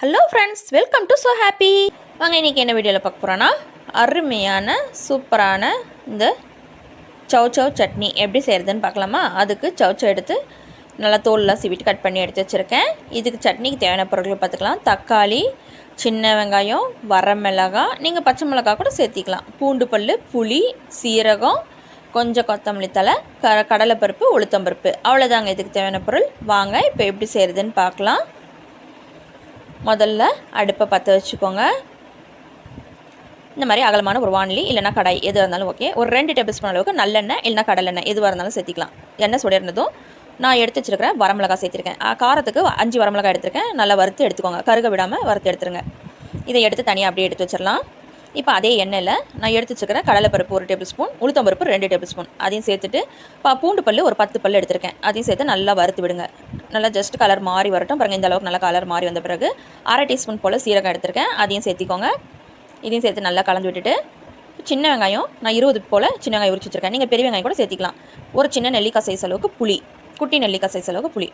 Hello friends welcome to so happy வாங்க இன்றைக்கி என்ன வீடியோவில் பார்க்க போகிறோன்னா அருமையான சூப்பரான இந்த சவ் சவ் சட்னி எப்படி செய்கிறதுன்னு பார்க்கலாமா? அதுக்கு சவ் சவ் எடுத்து நல்லா தோல்லாம் சிவிட்டு கட் பண்ணி எடுத்து வச்சுருக்கேன். இதுக்கு சட்னிக்கு தேவையான பொருட்கள் பார்த்துக்கலாம். தக்காளி சின்ன வெங்காயம் வரமிளகாய் நீங்கள் பச்சை மிளகாய் கூட சேர்த்திக்கலாம். பூண்டு பல் புளி சீரகம் கொஞ்சம் கொத்தமல்லி தலை க கடலைப்பருப்பு உளுத்தம்பருப்பு. அவ்வளோதாங்க இதுக்கு தேவையான பொருள். வாங்க இப்போ எப்படி செய்கிறதுன்னு பார்க்கலாம். முதல்ல அடுப்பை பற்ற வச்சுக்கோங்க. இந்த மாதிரி அகலமான ஒரு வானிலி இல்லைனா கடாய் எது இருந்தாலும் ஓகே ஒரு ரெண்டு டேபிள் ஸ்பூன் அளவுக்கு நல்லெண்ணெய் இல்லைனா கடலெண்ணெய் எதுவாக இருந்தாலும் சேர்த்திக்கலாம். எண்ணெய் சுடர்னதும் நான் எடுத்து வச்சிருக்கிறேன் வரமிளகா சேர்த்திருக்கேன். காரத்துக்கு அஞ்சு வரமிளகா எடுத்திருக்கேன். நல்லா வறுத்து எடுத்துக்கோங்க. கருக விடாமல் வறுத்து எடுத்துருங்க. இதை எடுத்து தனியாக அப்படியே எடுத்து வச்சிடலாம். இப்போ அதே எண்ணெயில் நான் எடுத்து வச்சுக்கிறேன் கடலைப்பருப்பு ஒரு டேபிள் ஸ்பூன் உளுத்தம்பருப்பு ரெண்டு டேபிள் ஸ்பூன். அதையும் சேர்த்துட்டு இப்போ பூண்டு பல்லு ஒரு பத்து பல்லு எடுத்திருக்கேன். அதையும் சேர்த்து நல்லா வறுத்து விடுங்க. நல்லா ஜஸ்ட் கலர் மாறி வரட்டும். பாருங்கள் இந்த அளவுக்கு நல்லா கலர் மாறி வந்த பிறகு அரை டீஸ்பூன் போல் சீரகம் எடுத்திருக்கேன். அதையும் சேர்த்திக்கோங்க. இதையும் சேர்த்து நல்லா கலந்து விட்டுட்டு சின்ன வெங்காயம் நான் இருபது போல் சின்ன வெங்காயம் உரிச்சு வச்சிருக்கேன். நீங்கள் பெரிய வெங்காயம் கூட சேர்த்திக்கலாம். ஒரு சின்ன நெல்லிக்காய் சைஸ் அளவுக்கு புளி குட்டி நெல்லிக்காய் சைஸ் அளவுக்கு புளி.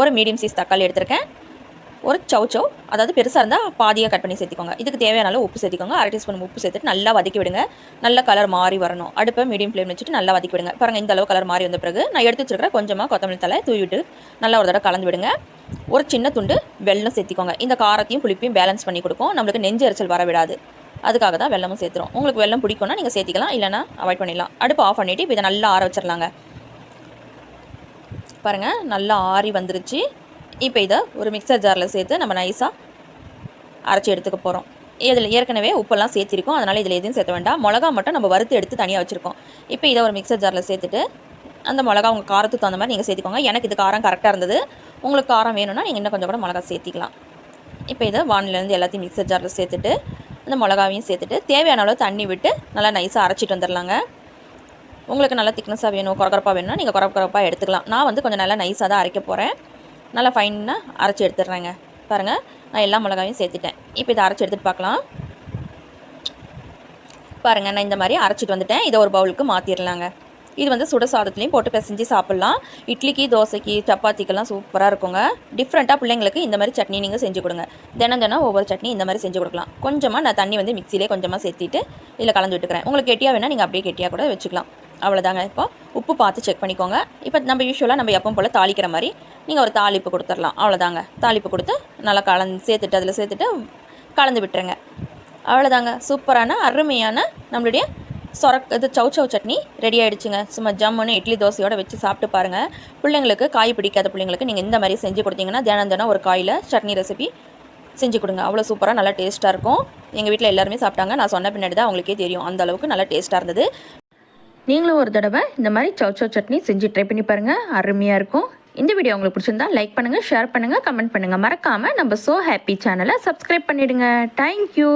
ஒரு மீடியம் சைஸ் தக்காளி எடுத்திருக்கேன். ஒரு சவு சவ் அதாவது பெருசாக இருந்தால் பாதியாக கட் பண்ணி சேர்த்திக்கோங்க. இதுக்கு தேவையான அளவு உப்பு சேர்த்திக்கோங்க. அரை டீஸ்பூன் உப்பு சேர்த்துட்டு நல்லா வதக்கி விடுங்க. நல்ல கலர் மாறி வரணும். அடுப்பை மீடியம் ஃப்ளேம் வச்சுட்டு நல்லா வதக்கி விடுங்க. பாருங்கள் இந்த அளவு கலர் மாறி வந்த பிறகு நான் எடுத்து வச்சிருக்கிற கொஞ்சமாக கொத்தமல்லி தலை தூவிட்டு நல்லா ஒரு தடவை கலந்து விடுங்க. ஒரு சின்ன துண்டு வெல்லம் சேர்த்திக்கோங்க. இந்த காரத்தையும் புளிப்பையும் பேலன்ஸ் பண்ணி கொடுக்கும். நம்மளுக்கு நெஞ்சு எரிச்சல் வர விடாது. அதுக்காக தான் வெல்லமும் சேர்த்துறோம். உங்களுக்கு வெல்லம் பிடிக்கும்னா நீங்கள் சேர்த்திக்கலாம். இல்லைனா அவாய்ட் பண்ணிடலாம். அடுப்பு ஆஃப் பண்ணிவிட்டு இப்போ இதை நல்லா ஆற வச்சிடலாங்க. பாருங்கள் நல்லா ஆறி வந்துருச்சு. இப்போ இதை ஒரு மிக்சர் ஜாரில் சேர்த்து நம்ம நைஸாக அரைச்சி எடுத்துக்க போகிறோம் இதில் ஏற்கனவே உப்பெல்லாம் சேர்த்திருக்கோம். அதனால் இதில் எதுவும் சேர்த்த வேண்டாம். மிளகா மட்டும் நம்ம வறுத்து எடுத்து தனியாக வச்சுருக்கோம். இப்போ இதை ஒரு மிக்சர் ஜாரில் சேர்த்துட்டு அந்த மிளகா உங்கள் காரத்துக்கு தகுந்த மாதிரி நீங்கள் சேர்த்திக்கோங்க. எனக்கு இது காரம் கரெக்டாக இருந்தது. உங்களுக்கு காரம் வேணும்னா நீங்கள் இன்னும் கொஞ்சம் கூட மிளகா சேர்த்திக்கலாம். இப்போ இதை வானிலேருந்து எல்லாத்தையும் மிக்சர் ஜாரில் சேர்த்துட்டு அந்த மிளகாவையும் சேர்த்துட்டு தேவையான அளவு தண்ணி விட்டு நல்லா நைஸாக அரைச்சிட்டு வந்துடலாங்க. உங்களுக்கு நல்லா திக்னஸாக வேணும் குறக்குறப்பாக வேணும்னா நீங்கள் குறக்குறப்பாக எடுத்துக்கலாம். நான் வந்து கொஞ்சம் நல்லா நைஸாக தான் அரைக்க போகிறேன் நல்லா ஃபைனாக அரைச்சி எடுத்துடுறேங்க. பாருங்கள் நான் எல்லா மிளகாயும் சேர்த்துட்டேன். இப்போ இதை அரைச்சி எடுத்துகிட்டு பார்க்கலாம். பாருங்கள் நான் இந்த மாதிரி அரைச்சிட்டு வந்துட்டேன். இதை ஒரு பவுலுக்கு மாற்றிடலாங்க இது வந்து சுட சாதத்துலேயும் போட்டு பிசைஞ்சு சாப்பிட்லாம். இட்லிக்கு தோசைக்கு சப்பாத்திக்கெல்லாம் சூப்பராக இருக்குங்க. டிஃப்ரெண்ட்டாக பிள்ளைங்களுக்கு இந்த மாதிரி சட்னி நீங்கள் செஞ்சு கொடுங்க. தினம் தினம் ஒவ்வொரு சட்னி இந்த மாதிரி செஞ்சு கொடுக்கலாம். கொஞ்சமாக நான் தண்ணி வந்து மிக்சியிலே கொஞ்சமாக சேர்த்திட்டு இதில் கலந்து விட்டுக்கிறேன். உங்களுக்கு கெட்டியாக வேணால் நீங்கள் அப்படியே கெட்டியாக கூட வச்சுக்கலாம். அவ்வளோதாங்க இப்போ உப்பு பார்த்து செக் பண்ணிக்கோங்க. இப்போ நம்ம யூஸ்வலாக நம்ம எப்பவும் போல் தாளிக்கிற மாதிரி நீங்கள் ஒரு தாளிப்பு கொடுத்துடலாம். அவ்வளோதாங்க தாளிப்பு கொடுத்து நல்லா கலந்து சேர்த்துட்டு அதில் சேர்த்துட்டு கலந்து விட்டுருங்க. அவ்வளோதாங்க சூப்பரான அருமையான நம்மளுடைய சொரக் இது சவு சவு சட்னி ரெடி ஆகிடுச்சுங்க சும்மா ஜம்முன்னு இட்லி தோசையோடு வச்சு சாப்பிட்டு பாருங்கள் பிள்ளைங்களுக்கு காய் பிடிக்காத பிள்ளைங்களுக்கு நீங்கள் இந்த மாதிரி செஞ்சு கொடுத்தீங்கன்னா தினம் தினம் ஒரு காயில் சட்னி ரெசிபி செஞ்சு கொடுங்க. அவ்வளோ சூப்பராக நல்லா டேஸ்ட்டாக இருக்கும். எங்கள் வீட்டில் எல்லாருமே சாப்பிட்டாங்க. நான் சொன்ன பின்னாடி தான் அவங்களுக்கே தெரியும். அந்த அளவுக்கு நல்லா டேஸ்ட்டாக இருந்தது. நீங்களும் ஒரு தடவை இந்த மாதிரி சவ் சவ் சட்னி செஞ்சு ட்ரை பண்ணி பாருங்கள் அருமையாக இருக்கும். இந்த வீடியோ உங்களுக்கு பிடிச்சிருந்தா லைக் பண்ணுங்கள் ஷேர் பண்ணுங்கள் கமெண்ட் பண்ணுங்கள் மறக்காமல் நம்ம சோ ஹாப்பி சேனலை சப்ஸ்கிரைப் பண்ணிவிடுங்க தேங்க்யூ